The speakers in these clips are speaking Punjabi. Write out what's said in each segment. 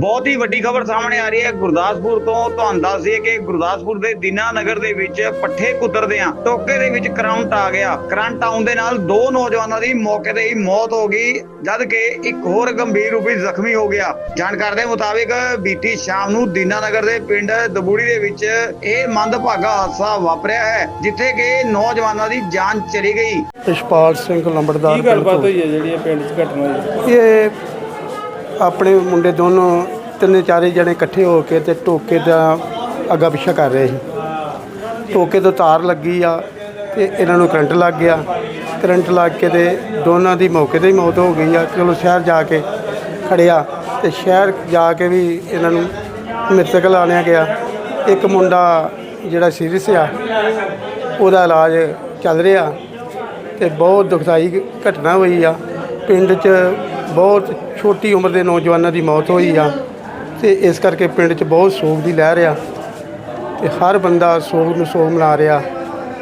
ਬਹੁਤ ਹੀ ਵੱਡੀ ਖਬਰ ਸਾਹਮਣੇ ਆ ਰਹੀ ਹੈ। ਗੁਰਦਾਸਪੁਰ ਤੋਂ ਤੁਹਾਨੂੰ ਦੱਸ ਦਈਏ ਕਿ ਗੁਰਦਾਸਪੁਰ ਦੇ ਦੀਨਾ ਨਗਰ ਦੇ ਵਿੱਚ ਪੱਠੇ ਕੁਤਰਦੇ ਆ। ਟੋਕੇ ਦੇ ਵਿੱਚ ਕਰੰਟ ਆ ਗਿਆ। ਕਰੰਟ ਆਉਣ ਦੇ ਨਾਲ ਦੋ ਨੌਜਵਾਨਾਂ ਦੀ ਮੌਕੇ ਤੇ ਹੀ ਮੌਤ ਹੋ ਗਈ ਜਦ ਕਿ ਇੱਕ ਹੋਰ ਗੰਭੀਰ ਰੂਪ ਵਿੱਚ ਜ਼ਖਮੀ ਹੋ ਗਿਆ। ਜਾਣਕਾਰੀ ਦੇ ਮੁਤਾਬਿਕ ਬੀਤੀ ਸ਼ਾਮ ਨੂੰ ਦੀਨਾ ਨਗਰ ਦੇ ਪਿੰਡ ਦਬੂੜੀ ਦੇ ਵਿੱਚ ਇਹ ਮੰਦਭਾਗਾ ਹਾਦਸਾ ਵਾਪਰਿਆ ਹੈ ਜਿੱਥੇ ਕਿ ਨੌਜਵਾਨਾਂ ਦੀ ਜਾਨ ਚਲੀ ਗਈ। ਇਸ਼ਪਾਲ ਸਿੰਘ ਲੰਬੜਦਾਰ ਕੀ ਗੱਲਬਾਤ ਹੋਈ ਹੈ ਜਿਹੜੀ ਇਹ ਪਿੰਡ 'ਚ ਘਟਨਾ ਹੋਈ ਇਹ ਆਪਣੇ ਮੁੰਡੇ ਦੋਨੋਂ ਤਿੰਨੇ ਚਾਰੇ ਜਣੇ ਇਕੱਠੇ ਹੋ ਕੇ ਤੇ ਟੋਕੇ ਦਾ ਅੱਗਾ ਪਿੱਛਾ ਕਰ ਰਹੇ ਸੀ। ਟੋਕੇ ਤੋਂ ਤਾਰ ਲੱਗੀ ਆ ਤੇ ਇਹਨਾਂ ਨੂੰ ਕਰੰਟ ਲੱਗ ਗਿਆ। ਕਰੰਟ ਲੱਗ ਕੇ ਤੇ ਦੋਨਾਂ ਦੀ ਮੌਕੇ ਤੇ ਹੀ ਮੌਤ ਹੋ ਗਈ ਆ। ਚਲੋ ਸ਼ਹਿਰ ਜਾ ਕੇ ਖੜਿਆ ਤੇ ਸ਼ਹਿਰ ਜਾ ਕੇ ਵੀ ਇਹਨਾਂ ਨੂੰ ਮ੍ਰਿਤਕ ਲਾਣਿਆ ਗਿਆ। ਇੱਕ ਮੁੰਡਾ ਜਿਹੜਾ ਸੀਰੀਅਸ ਆ, ਉਹਦਾ ਇਲਾਜ ਚੱਲ ਰਿਹਾ ਤੇ ਬਹੁਤ ਦੁਖਦਾਈ ਘਟਨਾ ਹੋਈ ਆ। ਪਿੰਡ 'ਚ ਬਹੁਤ ਛੋਟੀ ਉਮਰ ਦੇ ਨੌਜਵਾਨਾਂ ਦੀ ਮੌਤ ਹੋਈ ਆ ਤੇ ਇਸ ਕਰਕੇ ਪਿੰਡ 'ਚ ਬਹੁਤ ਸੋਗ ਦੀ ਲਹਿਰ ਆ ਤੇ ਹਰ ਬੰਦਾ ਸੋਗ ਨੂੰ ਸੋਗ ਮਨਾ ਰਿਹਾ।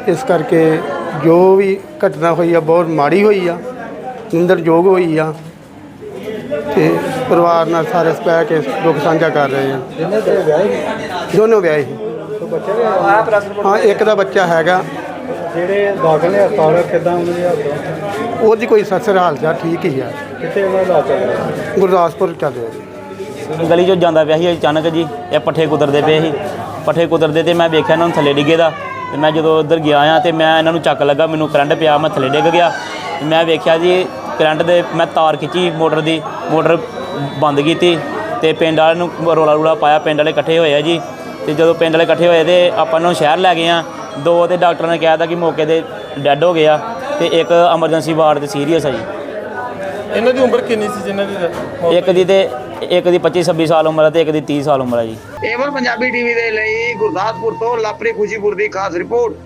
ਇਸ ਕਰਕੇ ਜੋ ਵੀ ਘਟਨਾ ਹੋਈ ਆ ਬਹੁਤ ਮਾੜੀ ਹੋਈ ਆ ਨਿੰਦਰਯੋਗ ਹੋਈ ਆ ਤੇ ਪਰਿਵਾਰ ਨਾਲ ਸਾਰੇ ਬਹਿ ਕੇ ਦੁੱਖ ਸਾਂਝਾ ਕਰ ਰਹੇ ਆ। ਦੋਨੋਂ ਵਿਆਹੇ ਸੀ। ਹਾਂ ਇੱਕ ਦਾ ਬੱਚਾ ਹੈਗਾ। ਜਿਹੜੇ ਦਾਖਲ ਨੇ ਹਸਪਤਾਲ ਕਿਦਾਂ ਉਹਨਾਂ ਦੀ ਹਾਲਤ ਉਹਦੀ ਕੋਈ ਸਸਰ ਹਾਲ ਚਾਲ ਠੀਕ ਹੀ ਆ। ਕਿੱਥੇ ਉਹਨਾਂ ਦਾ ਚੱਲ ਰਿਹਾ? ਗੁਰਦਾਸਪੁਰ ਚੱਲ ਰਿਹਾ ਜੀ। ਗਲੀ 'ਚੋਂ ਜਾਂਦਾ ਪਿਆ ਸੀ ਅਚਾਨਕ ਜੀ ਇਹ ਪੱਠੇ ਕੁਤਰਦੇ ਪਏ ਸੀ। ਪੱਠੇ ਕੁਤਰਦੇ ਤੇ ਮੈਂ ਵੇਖਿਆ ਇਹਨਾਂ ਨੂੰ ਥੱਲੇ ਡਿੱਗੇ ਦਾ। ਤੇ ਮੈਂ ਜਦੋਂ ਉੱਧਰ ਗਿਆ ਆ ਤੇ ਮੈਂ ਇਹਨਾਂ ਨੂੰ ਚੱਕ ਲੱਗਾ ਮੈਨੂੰ ਕਰੰਟ ਪਿਆ ਮੈਂ ਥੱਲੇ ਡਿੱਗ ਗਿਆ। ਤੇ ਮੈਂ ਵੇਖਿਆ ਜੀ ਕਰੰਟ ਦੇ ਮੈਂ ਤਾਰ ਖਿੱਚੀ ਮੋਟਰ ਦੀ ਮੋਟਰ ਬੰਦ ਕੀਤੀ। ਤੇ ਪਿੰਡ ਵਾਲਿਆਂ ਨੂੰ ਰੋਲਾ ਰੂਲਾ ਪਾਇਆ ਪਿੰਡ ਵਾਲੇ ਇਕੱਠੇ ਹੋਏ ਆ ਜੀ। ਤੇ ਜਦੋਂ ਪਿੰਡ ਵਾਲੇ ਇਕੱਠੇ ਹੋਏ ਤੇ ਆਪਾਂ ਨੂੰ ਸ਼ਹਿਰ ਲੈ ਗਏ ਆ। ਦੋ ਤੇ ਡਾਕਟਰ ਨੇ ਕਿਹਾ ਤਾ ਕਿ ਮੌਕੇ ਤੇ ਡੈੱਡ ਹੋ ਗਿਆ ਤੇ ਇੱਕ ਐਮਰਜੈਂਸੀ ਵਾਰਡ ਤੇ ਸੀਰੀਅਸ ਆ ਜੀ। ਇਹਨਾਂ ਦੀ ਉਮਰ ਕਿੰਨੀ ਸੀ ਜਿਨ੍ਹਾਂ ਦੀ ਇੱਕ ਦੀ ਤੇ ਇੱਕ ਦੀ 25 26 ਸਾਲ ਉਮਰ ਹੈ ਤੇ ਇੱਕ ਦੀ 30 ਸਾਲ ਉਮਰ ਹੈ ਜੀ। ਏਵਨ ਪੰਜਾਬੀ ਟੀਵੀ ਦੇ ਲਈ ਗੁਰਦਾਸਪੁਰ ਤੋਂ ਲਾਪਰੀ ਖੁਸ਼ੀਪੁਰ ਦੀ ਖਾਸ ਰਿਪੋਰਟ।